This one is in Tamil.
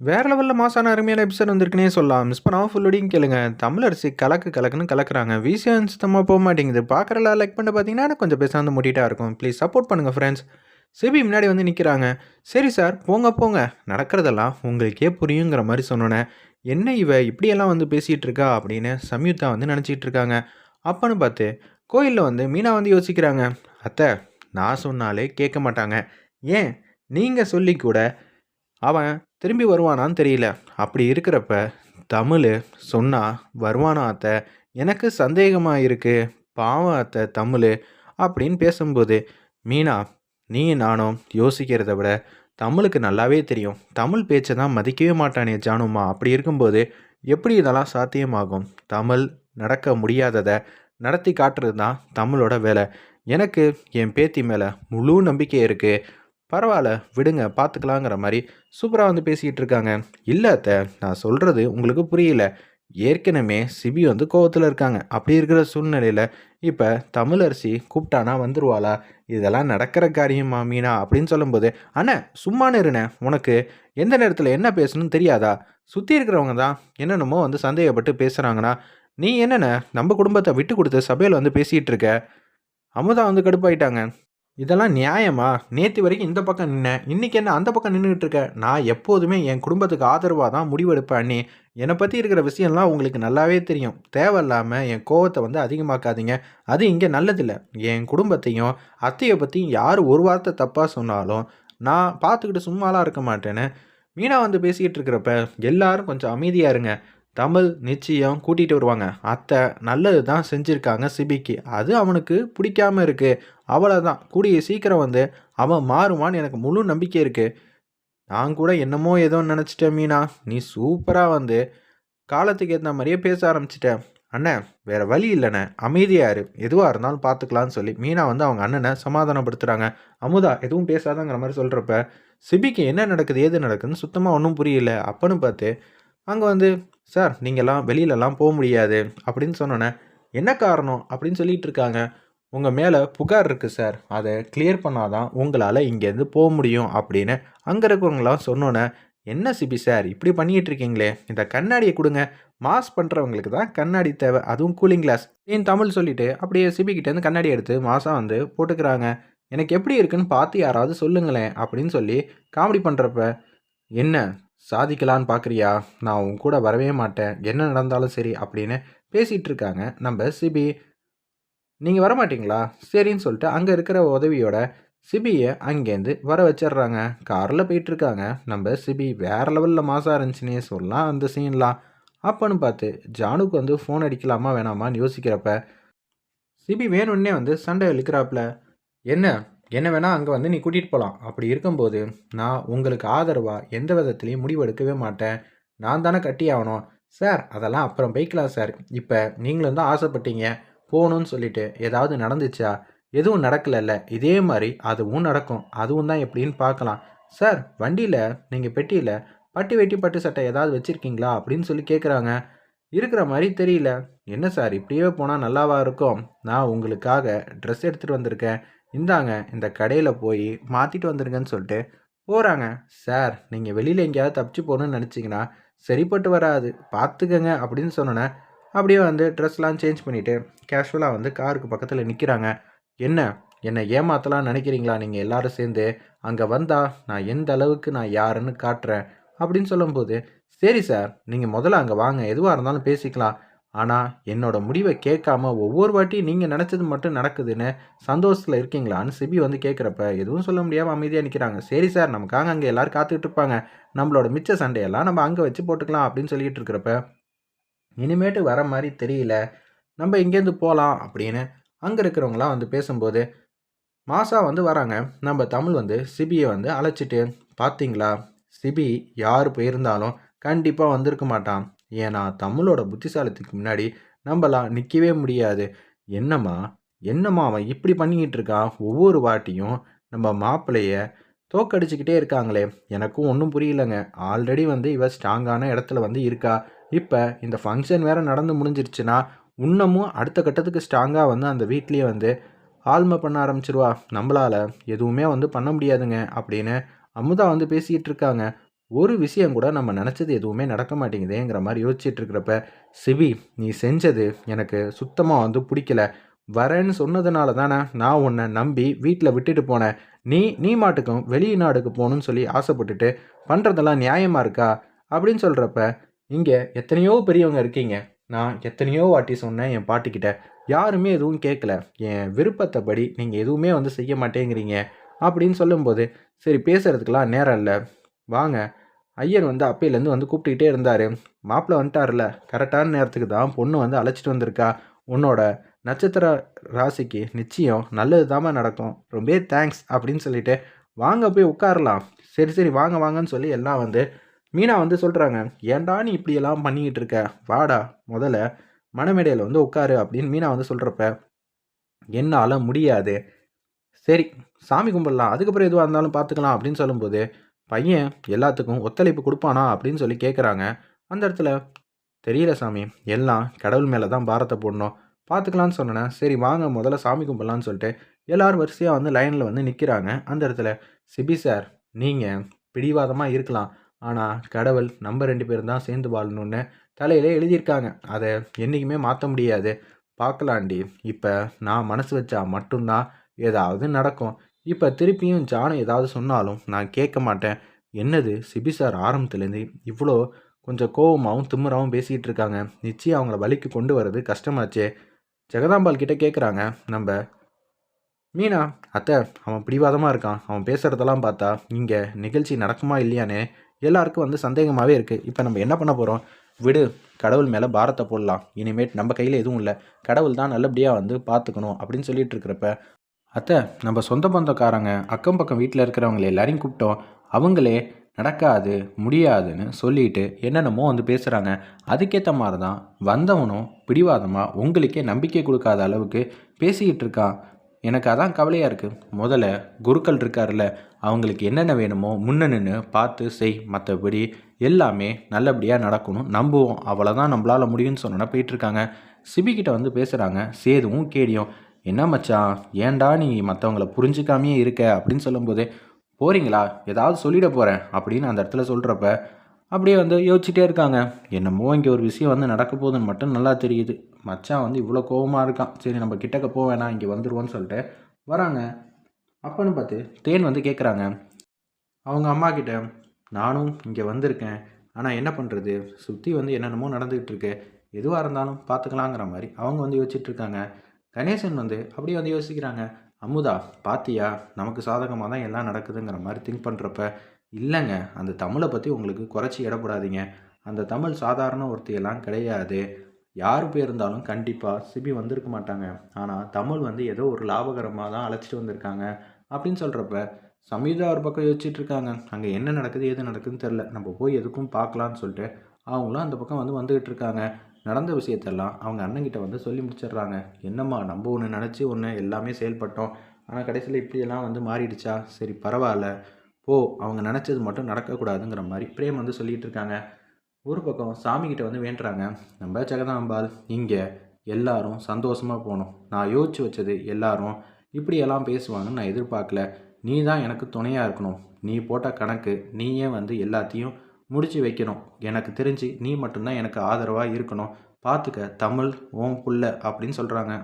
வேற லெவலில் மாசான அருமையான எபிசோட் வந்திருக்குனே சொல்லலாம். மிஸ் பண்ணாமல் ஃபுல்லோடையும் கேளுங்க. தமிழரசி கலக்கு கலக்குன்னு கலக்குறாங்க. விசியம் சுத்தமாக போக மாட்டேங்குது. பார்க்குறல லைக் பண்ண பார்த்தீங்கன்னா கொஞ்சம் பேசாந்து முடிட்டா இருக்கும். ப்ளீஸ் சப்போர்ட் பண்ணுங்கள் ஃப்ரெண்ட்ஸ் சிபி முன்னாடி வந்து நிற்கிறாங்க சரி சார் போங்க போங்க. நடக்கிறதெல்லாம் உங்களுக்கே புரியுங்கிற மாதிரி சொன்னோன்னே என்ன இவ இப்படியெல்லாம் வந்து பேசிகிட்டு இருக்கா? அப்படின்னு சம்யுக்தா வந்து நினச்சிட்டு இருக்காங்க. அப்பன்னு பார்த்து கோயிலில் வந்து மீனா வந்து யோசிக்கிறாங்க. அத்தை நான் சொன்னாலே கேட்க மாட்டாங்க. ஏன்? நீங்கள் சொல்லி கூட அவன் திரும்பி வருவானான்னு தெரியல. அப்படி இருக்கிறப்ப தமிழ் சொன்னால் வருவானா அத்தை? எனக்கு சந்தேகமாக இருக்குது பாவம் அத்தை தமிழ் அப்படின்னு பேசும்போது மீனா நீ நானும் யோசிக்கிறத விட தமிழுக்கு நல்லாவே தெரியும். தமிழ் பேச்சை தான் மதிக்கவே மாட்டானே ஜானுமா அப்படி இருக்கும்போது எப்படி இதெல்லாம் சாத்தியமாகும்? தமிழ் நடக்க முடியாததை நடத்தி காட்டுறது தான் தமிழோட வேலை. எனக்கு என் பேத்தி மேலே முழு நம்பிக்கை இருக்குது பரவாயில்ல விடுங்க பார்த்துக்கலாங்கிற மாதிரி சூப்பராக வந்து பேசிக்கிட்டு இருக்காங்க. இல்லாத்த நான் சொல்கிறது உங்களுக்கு புரியல. ஏற்கனவே சிபி வந்து கோவத்தில் இருக்காங்க. அப்படி இருக்கிற சூழ்நிலையில் இப்போ தமிழரசி கூப்பிட்டானா வந்துருவாளா? இதெல்லாம் நடக்கிற காரியமா மீனா? அப்படின்னு சொல்லும்போது அண்ணே சும்மா இருண்ணே உனக்கு எந்த நேரத்தில் என்ன பேசணும்னு தெரியாதா? சுற்றி இருக்கிறவங்க தான் என்னென்னமோ வந்து சந்தேகப்பட்டு பேசுகிறாங்கன்னா நீ என்னென்ன நம்ம குடும்பத்தை விட்டு கொடுத்து சபையில் வந்து பேசிகிட்டு இருக்க? அமுதா வந்து கடுப்பாயிட்டாங்க. இதெல்லாம் நியாயமா? நேற்று வரைக்கும் இந்த பக்கம் நின்ன. இன்றைக்கி என்ன அந்த பக்கம் நின்றுட்டு இருக்க? நான் எப்போதுமே என் குடும்பத்துக்கு ஆதரவாக தான் முடிவெடுப்பேன் அண்ணி. என்னை பற்றி இருக்கிற விஷயம்லாம் உங்களுக்கு நல்லாவே தெரியும். தேவையில்லாமல் என் கோவத்தை வந்து அதிகமாக்காதீங்க. அது இங்கே நல்லதில்லை. என் குடும்பத்தையும் அத்தையை பற்றியும் யார் ஒரு வார்த்தை தப்பாக சொன்னாலும் நான் பார்த்துக்கிட்டு சும்மாலாம் இருக்க மாட்டேன்னு மீனா வந்து பேசிக்கிட்டு இருக்கிறப்ப எல்லாரும் கொஞ்சம் அமைதியாக இருங்க. தமிழ் நிச்சயம் கூட்டிகிட்டு வருவாங்க. அத்தை நல்லது தான் செஞ்சுருக்காங்க சிபிக்கு. அது அவனுக்கு பிடிக்காம இருக்குது அவ்வளோதான் கூடிய சீக்கிரம் வந்து அவன் மாறுவான்னு எனக்கு முழு நம்பிக்கை இருக்குது நான் கூட என்னமோ ஏதோ நினச்சிட்டேன் மீனா. நீ சூப்பராக வந்து காலத்துக்கு ஏற்ற மாதிரியே பேச ஆரம்பிச்சிட்டேன் அண்ணன் வேற வழி இல்லைண்ணே. அமைதியாக இரு. எதுவாக இருந்தாலும் பார்த்துக்கலான்னு சொல்லி மீனா வந்து அவங்க அண்ணனை சமாதானப்படுத்துகிறாங்க அமுதா எதுவும் பேசாதங்கிற மாதிரி சொல்கிறப்ப சிபிக்கு என்ன நடக்குது ஏது நடக்குதுன்னு சுத்தமாக ஒன்றும் புரியல. அப்பன்னு பார்த்து அங்கே வந்து சார் நீங்கள்லாம் வெளியிலலாம் போக முடியாது அப்படின்னு சொன்னோன்னே என்ன காரணம்? அப்படின்னு சொல்லிட்டு இருக்காங்க உங்கள் மேலே புகார் இருக்குது சார். அதை கிளியர் பண்ணாதான் உங்களால் இங்கேருந்து போக முடியும் அப்படின்னு அங்கே இருக்கிறவங்களாம் சொன்னோன்னே என்ன சிபி சார் இப்படி பண்ணிகிட்டு இருக்கீங்களே இந்த கண்ணாடியை கொடுங்க. மாஸ் பண்ணுறவங்களுக்கு தான் கண்ணாடி தேவை. அதுவும் கூலிங் கிளாஸ். ஏன் தமிழ் சொல்லிவிட்டு அப்படியே சிபி கிட்டேருந்து கண்ணாடி எடுத்து மாதம் வந்து போட்டுக்கிறாங்க. எனக்கு எப்படி இருக்குன்னு பார்த்து யாராவது சொல்லுங்களேன் அப்படின்னு சொல்லி காமெடி பண்ணுறப்ப என்ன? சாதிக்கலான்னு பார்க்குறியா நான் உன் கூட வரவே மாட்டேன். என்ன நடந்தாலும் சரி அப்படின்னு பேசிகிட்டு இருக்காங்க. நம்ம சிபி. நீங்கள் வரமாட்டிங்களா? சரின்னு சொல்லிட்டு அங்கே இருக்கிற உதவியோட சிபியை அங்கேருந்து வர வச்சிடுறாங்க. காரில் போயிட்டுருக்காங்க நம்ம சிபி வேறு லெவலில் மாசாக இருந்துச்சுன்னே சொல்லலாம் அந்த சீன்லாம். அப்போன்னு பார்த்து ஜானுக்கு வந்து ஃபோன் அடிக்கலாமா வேணாமான்னு யோசிக்கிறப்ப சிபி வேணும்னே வந்து சண்டை இழுக்கிறாப்புல. என்ன? என்ன வேணால் அங்கே வந்து நீ கூட்டிகிட்டு போகலாம் அப்படி இருக்கும்போது நான் உங்களுக்கு ஆதரவாக எந்த விதத்துலையும் முடிவு எடுக்கவே மாட்டேன். நான் தானே கட்டி ஆகணும். சார் அதெல்லாம் அப்புறம் போய்க்கலாம் சார் இப்போ நீங்களும் தான் ஆசைப்பட்டீங்க. போகணும்னு சொல்லிட்டு ஏதாவது நடந்துச்சா? எதுவும் நடக்கலைல்ல. இதே மாதிரி அதுவும் நடக்கும். அதுவும் தான் எப்படின்னு பார்க்கலாம். சார் வண்டியில் நீங்கள் பெட்டியில் பட்டி வெட்டி பட்டு சட்டை ஏதாவது வச்சுருக்கீங்களா? அப்படின்னு சொல்லி கேட்குறாங்க இருக்கிற மாதிரி தெரியல. என்ன சார் இப்படியே போனால் நல்லாவா இருக்கும்? நான் உங்களுக்காக ட்ரெஸ் எடுத்துகிட்டு வந்திருக்கேன். இந்தாங்க இந்த கடையில் போய் மாற்றிட்டு வந்துடுங்கன்னு சொல்லிட்டு போகிறாங்க சார் நீங்கள் வெளியில் எங்கேயாவது தப்பிச்சு போகணுன்னு நினச்சிங்கன்னா சரிப்பட்டு வராது. பார்த்துக்கங்க அப்படின்னு சொன்னோன்னே அப்படியே வந்து ட்ரெஸ்லாம் சேஞ்ச் பண்ணிவிட்டு கேஷுவலாக வந்து காருக்கு பக்கத்தில் நிற்கிறாங்க என்ன என்னை ஏமாத்தலாம் நினைக்கிறீங்களா நீங்கள் எல்லாரும் சேர்ந்து? அங்கே வந்தால் நான் எந்த அளவுக்கு நான் யாருன்னு காட்டுறேன் அப்படின்னு சொல்லும்போது சரி சார் நீங்கள் முதல்ல அங்கே வாங்க. எதுவாக இருந்தாலும் பேசிக்கலாம். ஆனால் என்னோட முடிவை கேட்காம ஒவ்வொரு வாட்டியும் நீங்கள் நினச்சது மட்டும் நடக்குதுன்னு சந்தோஷத்தில் இருக்கீங்களான்னு சிபி வந்து கேட்குறப்ப எதுவும் சொல்ல முடியாமல் அமைதியாக நிற்கிறாங்க சரி சார் நமக்காக அங்கே எல்லோரும் காத்துக்கிட்டு இருப்பாங்க. நம்மளோட மிச்ச சண்டையெல்லாம் நம்ம அங்கே வச்சு போட்டுக்கலாம் அப்படின்னு சொல்லிட்டு இருக்கிறப்ப இனிமேட்டு வர மாதிரி தெரியல. நம்ம இங்கேருந்து போகலாம் அப்படின்னு அங்கே இருக்கிறவங்களாம் வந்து பேசும்போது மாசா வந்து வராங்க. நம்ம தமிழ் வந்து சிபியை வந்து அழைச்சிட்டு பார்த்தீங்களா சிபி யார் போயிருந்தாலும் கண்டிப்பாக வந்திருக்க மாட்டான். ஏன்னா தமிழோட புத்திசாலத்துக்கு முன்னாடி நம்மளாம் நிற்கவே முடியாது. என்னம்மா? என்னம்மா அவன் இப்படி பண்ணிக்கிட்டு இருக்கான்? ஒவ்வொரு வாட்டியும் நம்ம மாப்பிள்ளைய தோக்கடிச்சுக்கிட்டே இருக்காங்களே. எனக்கும் ஒன்றும் புரியலங்க. ஆல்ரெடி வந்து இவ ஸ்ட்ராங்கான இடத்துல வந்து இருக்கா. இப்போ இந்த ஃபங்க்ஷன் வேறு நடந்து முடிஞ்சிருச்சுன்னா இன்னமும் அடுத்த கட்டத்துக்கு ஸ்ட்ராங்காக வந்து அந்த வீட்லேயே வந்து ஆழ்மை பண்ண ஆரம்பிச்சிருவா. நம்மளால் எதுவுமே வந்து பண்ண முடியாதுங்க அப்படின்னு அமுதா வந்து பேசிக்கிட்டு இருக்காங்க. ஒரு விஷயம் கூட நம்ம நினச்சது எதுவுமே நடக்க மாட்டேங்குதேங்கிற மாதிரி யோசிச்சுட்டு இருக்கிறப்ப சிவி நீ செஞ்சது எனக்கு சுத்தமாக வந்து பிடிக்கல. வரேன்னு சொன்னதுனால தானே நான் உன்னை நம்பி வீட்டில் விட்டுட்டு போனேன். நீ நீ மாட்டுக்கும் வெளிநாடுக்கு போகணும்னு சொல்லி ஆசைப்பட்டுட்டு பண்ணுறதெல்லாம் நியாயமாக இருக்கா? அப்படின்னு சொல்கிறப்ப இங்கே எத்தனையோ பெரியவங்க இருக்கீங்க. நான் எத்தனையோ வாட்டி சொன்னேன் என் பாட்டிக்கிட்ட. யாருமே எதுவும் கேட்கல என் விருப்பத்தைப்படி நீங்கள் எதுவுமே வந்து செய்ய மாட்டேங்கிறீங்க. அப்படின்னு சொல்லும்போது சரி பேசுகிறதுக்கெலாம் நேரம் இல்லை. வாங்க. ஐயர் வந்து அப்பையிலேருந்து வந்து கூப்பிட்டுக்கிட்டே இருந்தார். மாப்பிள்ளை வந்துட்டார்ல கரெக்டான நேரத்துக்கு தான் பொண்ணு வந்து அழைச்சிட்டு வந்திருக்கா. உன்னோட நட்சத்திர ராசிக்கு நிச்சயம் நல்லது தாம்மா நடக்கும். ரொம்ப தேங்க்ஸ் அப்படின்னு சொல்லிட்டு வாங்க போய் உட்காரலாம். சரி சரி வாங்க வாங்கன்னு சொல்லி எல்லாம் வந்து மீனா வந்து சொல்கிறாங்க ஏன்டா நீ இப்படியெல்லாம் பண்ணிக்கிட்டு இருக்க? வாடா முதல்ல மணமேடையில் வந்து உட்காரு அப்படின்னு மீனா வந்து சொல்கிறப்ப என்னால் முடியாது. சரி சாமி கும்பிடலாம். அதுக்கப்புறம் எதுவாக இருந்தாலும் பார்த்துக்கலாம் அப்படின்னு சொல்லும்போது பையன் எல்லாத்துக்கும் ஒத்துழைப்பு கொடுப்பானா அப்படின்னு சொல்லி கேட்குறாங்க அந்த இடத்துல தெரியல சாமி எல்லாம் கடவுள் மேலே தான் பாரத்தை போடணும். பார்த்துக்கலான்னு சொன்னேன் சரி வாங்க முதல்ல சாமி கும்பிடலான்னு சொல்லிட்டு எல்லோரும் வரிசையாக வந்து லைனில் வந்து நிற்கிறாங்க அந்த இடத்துல சிபி சார் நீங்கள் பிடிவாதமாக இருக்கலாம். ஆனால் கடவுள் நம்ம ரெண்டு பேரும் தான் சேர்ந்து வாழணும்னு தலையில் எழுதியிருக்காங்க. அதை என்றைக்குமே மாற்ற முடியாது. பார்க்கலாண்டி இப்போ நான் மனசு வச்சா மட்டும்தான் ஏதாவது நடக்கும். இப்போ திருப்பியும் ஜானம் ஏதாவது சொன்னாலும் நான் கேட்க மாட்டேன். என்னது? சிபி சார் ஆரம்பத்துலேருந்து இவ்வளோ கொஞ்சம் கோவமாகவும் திமுறாவும் பேசிக்கிட்டு இருக்காங்க. நிச்சயம் அவங்கள வழிக்கு கொண்டு வர்றது கஷ்டமாச்சே. ஜெகதாம்பால் கிட்டே கேட்குறாங்க நம்ம மீனா அத்தை அவன் பிடிவாதமாக இருக்கான். அவன் பேசுகிறதெல்லாம் பார்த்தா இங்கே நிகழ்ச்சி நடக்குமா இல்லையானே? எல்லாருக்கும் வந்து சந்தேகமாகவே இருக்குது இப்போ நம்ம என்ன பண்ண போகிறோம் விடு கடவுள் மேலே பாரத்தை போடலாம். இனிமேட் நம்ம கையில் எதுவும் இல்லை. கடவுள் தான் நல்லபடியாக வந்து பார்த்துக்கணும் அப்படின்னு சொல்லிட்டு இருக்கிறப்ப அத்தை நம்ம சொந்த பந்தக்காரங்க அக்கம் பக்கம் வீட்டில் இருக்கிறவங்களை எல்லாரையும் கூப்பிட்டோம். அவங்களே நடக்காது முடியாதுன்னு சொல்லிட்டு என்னென்னமோ வந்து பேசுகிறாங்க அதுக்கேற்ற மாதிரி தான் வந்தவனும் பிடிவாதமாக உங்களுக்கே நம்பிக்கை கொடுக்காத அளவுக்கு பேசிக்கிட்டு இருக்கான். எனக்கு அதான் கவலையாக இருக்குது முதல்ல குருக்கள் இருக்கார்ல அவங்களுக்கு என்னென்ன வேணுமோ முன்ன நின்று பார்த்து செய் மற்றபடி எல்லாமே நல்லபடியாக நடக்கணும். நம்புவோம். அவ்வளோதான் நம்மளால் முடியும்னு சொன்னோன்னா போயிட்டுருக்காங்க சிபிக்கிட்ட வந்து பேசுகிறாங்க சேதுவும் கேடியும். என்ன மச்சான் ஏன்டா நீ மற்றவங்கள புரிஞ்சுக்காமையே இருக்க? அப்படின்னு சொல்லும்போது போகிறீங்களா ஏதாவது சொல்லிட போகிறேன் அப்படின்னு அந்த இடத்துல சொல்கிறப்ப அப்படியே வந்து யோசிச்சுட்டே இருக்காங்க. என்னமோ இங்கே ஒரு விஷயம் வந்து நடக்க போகுதுன்னு மட்டும் நல்லா தெரியுது. மச்சான் வந்து இவ்வளோ கோபமாக இருக்கான். சரி நம்ம கிட்டக்க போக வேணாம் இங்கே வந்துடுவோன்னு சொல்லிட்டு வராங்க. அப்பன்னு பார்த்து தேன் வந்து கேட்குறாங்க அவங்க அம்மா கிட்ட நானும் இங்கே வந்திருக்கேன். ஆனால் என்ன பண்ணுறது சுற்றி வந்து என்னென்னமோ நடந்துக்கிட்டு இருக்கு. எதுவாக இருந்தாலும் பார்த்துக்கலாங்கிற மாதிரி. அவங்க வந்து யோசிச்சுட்டு இருக்காங்க. கணேசன் வந்து அப்படியே வந்து யோசிக்கிறாங்க அமுதா பாத்தியா? நமக்கு சாதகமாக தான் எல்லாம் நடக்குதுங்கிற மாதிரி திங்க் பண்ணுறப்ப இல்லைங்க. அந்த தமிழை பற்றி உங்களுக்கு குறைச்சி இடப்படாதீங்க. அந்த தமிழ் சாதாரண ஒருத்தியெல்லாம் கிடையாது. யார் போயிருந்தாலும் கண்டிப்பாக சிபி வந்திருக்க மாட்டாங்க. ஆனால் தமிழ் வந்து ஏதோ ஒரு லாபகரமாக தான் அழைச்சிட்டு வந்திருக்காங்க. அப்படின்னு சொல்கிறப்ப சமீதா ஒரு பக்கம் யோசிச்சுட்டு இருக்காங்க அங்கே என்ன நடக்குது எது நடக்குதுன்னு தெரில நம்ம போய் எதுக்கும் பார்க்கலான்னு சொல்லிட்டு அவங்களும் அந்த பக்கம் வந்து வந்துக்கிட்டு இருக்காங்க நடந்த விஷயத்தெல்லாம் அவங்க அண்ணங்கிட்ட வந்து சொல்லி முடிச்சிடுறாங்க. என்னம்மா நம்ம ஒன்று நினச்சி ஒன்று எல்லாமே செயல்பட்டோம். ஆனால் கடைசியில் இப்படியெல்லாம் வந்து மாறிடுச்சா? சரி பரவாயில்ல. போ அவங்க நினச்சது மட்டும் நடக்கக்கூடாதுங்கிற மாதிரி பிரேம் வந்து சொல்லிகிட்டு இருக்காங்க. ஒரு பக்கம் சாமிக்கிட்ட வந்து வேண்டுறாங்க. நம்ம ஜெகதாம்பால் இங்கே எல்லாரும் சந்தோஷமாக போகணும். நான் யோசிச்சு வச்சது எல்லாரும் இப்படியெல்லாம் பேசுவாங்கன்னு நான் எதிர்பார்க்கல. நீ தான் எனக்கு துணையாக இருக்கணும். நீ போட்ட கணக்கு நீயே வந்து எல்லாத்தையும் முடிச்சு வைக்கணும். எனக்கு தெரிஞ்சு நீ மட்டும்தான் எனக்கு ஆதரவாக இருக்கணும். பார்த்துக்க தமிழ் ஓம் புள்ள அப்படின்னு சொல்கிறாங்க